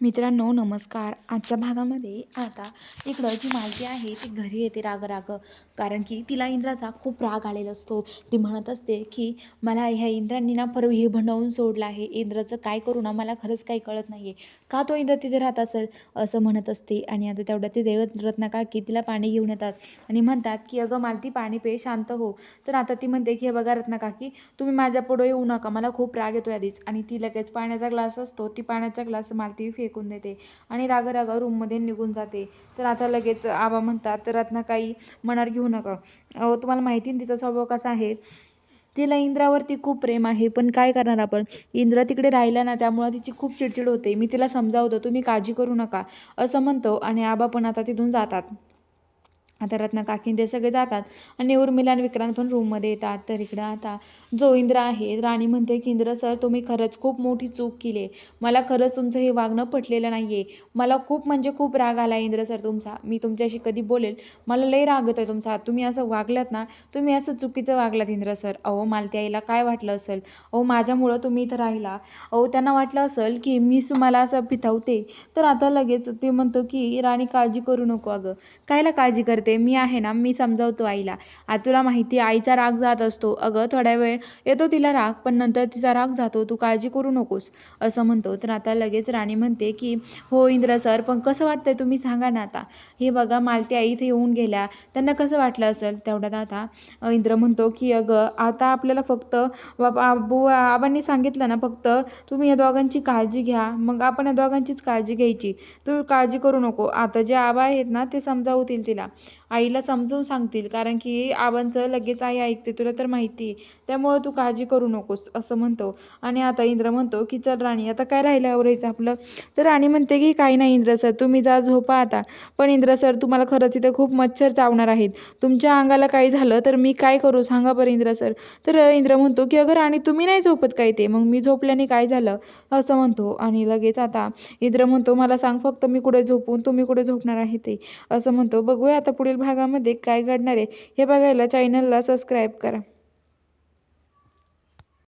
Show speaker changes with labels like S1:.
S1: मित्रांनो नमस्कार. आजच्या भागामध्ये आता इकडं जी मालती आहे ती घरी येते राग राग. कारण की तिला इंद्राचा खूप राग आलेला असतो. ती म्हणत असते की मला ह्या इंद्रांनी ना परव हे भंडावून सोडलं आहे. इंद्राचं काय करू ना मला खरंच काही कळत नाही आहे का तो इंद्र तिथे राहत असेल? असं म्हणत असते. आणि आता तेवढ्या ते देवत रत्ना काकी तिला पाणी घेऊन येतात. आणि म्हणतात की अगं मालती पाणी पे शांत हो. तर आता ती म्हणते की हे बघा रत्ना काकी तुम्ही माझ्या पुढं येऊ नका. मला खूप राग येतो आधीच. आणि ती लगेच पाण्याचा ग्लास असतो. ती पाण्याचा ग्लास मालती फेकून देते. आणि राग रूममध्ये निघून जाते. तर आता लगेच आबा म्हणतात तर रत्ना काही मनावर घेऊ नका. अहो तुम्हाला माहिती ना तिचा स्वभाव कसा आहे? तिला इंद्रावरती खूप प्रेम आहे पण काय करणार आपण? इंद्र तिकडे राहिला ना त्यामुळं तिची खूप चिडचिड होते. मी तिला समजावतो तुम्ही काळजी करू नका. असं म्हणतो आणि आबा पण आता तिथून जातात. आता रत्ना काकिंदे ते सगळे जातात. आणि उर्मिला आणि विक्रांत पण रूममध्ये येतात. तर इकडं आता जो इंद्र आहे राणी म्हणते की इंद्र सर तुम्ही खरंच खूप मोठी चूक केली. आहे मला खरंच तुमचं हे वागणं पटलेलं नाही आहे मला खूप म्हणजे खूप राग आला इंद्र सर तुमचा. मी तुमच्याशी कधी बोलेल? मला लई राग येतो आहे तुमचा. तुम्ही असं वागलात ना तुम्ही असं चुकीचं वागलात इंद्र सर अहो मालती आईला काय वाटलं असेल? अहो माझ्यामुळं तुम्ही इथं राहिला. अहो त्यांना वाटलं असेल की मीच तुम्हाला असं पितावते तर आता लगेच ते म्हणतो की राणी काळजी करू नको अगं. कायला काळजी करते? मी आहे ना मी समजावतो आईला. आ तुला माहिती आईचा राग जात असतो. अगं थोड्या वेळ येतो तिला राग पण नंतर तिचा राग जातो. तू काळजी करू नकोस. असं म्हणतो. तर आता लगेच राणी म्हणते की हो इंद्र सर पण कसं वाटतंय तुम्ही सांगा ना आता. हे बघा मालती आई इथे येऊन गेल्या. त्यांना कसं वाटलं असेल? तेवढ्यात आता इंद्र म्हणतो की अगं आता आपल्याला फक्त बाबा आबांनी सांगितलं ना फक्त तुम्ही या दोघांची काळजी घ्या. मग आपण या दोघांचीच काळजी घ्यायची. तू काळजी करू नको. आता जे आबा आहेत ना ते समजावतील तिला. आईला समजून सांगतील कारण की आबांचं लगेच आई ऐकते तुला तर माहिती. आहे त्यामुळं तू काळजी करू नकोस असं म्हणतो. आणि आता इंद्र म्हणतो की चल राणी आता काय राहिलं आवरायचं आपलं? तर राणी म्हणते की काही नाही इंद्र सर तुम्ही जा झोपा आता. पण इंद्र सर तुम्हाला खरंच इथे खूप मच्छर चावणार आहेत. तुमच्या अंगाला काही झालं तर मी काय करू सांगा बरं इंद्र सर. तर इंद्र म्हणतो की अगं राणी तुम्ही नाही झोपत काय ते? मग मी झोपल्याने काय झालं? असं म्हणतो. आणि लगेच आता इंद्र म्हणतो मला सांग फक्त मी कुठे झोपून तुम्ही कुठे झोपणार आहे ते? असं म्हणतो. बघूया आता पुढील भागामध्ये काय घडणार आहे हे बघायला चॅनलला सबस्क्राईब करा.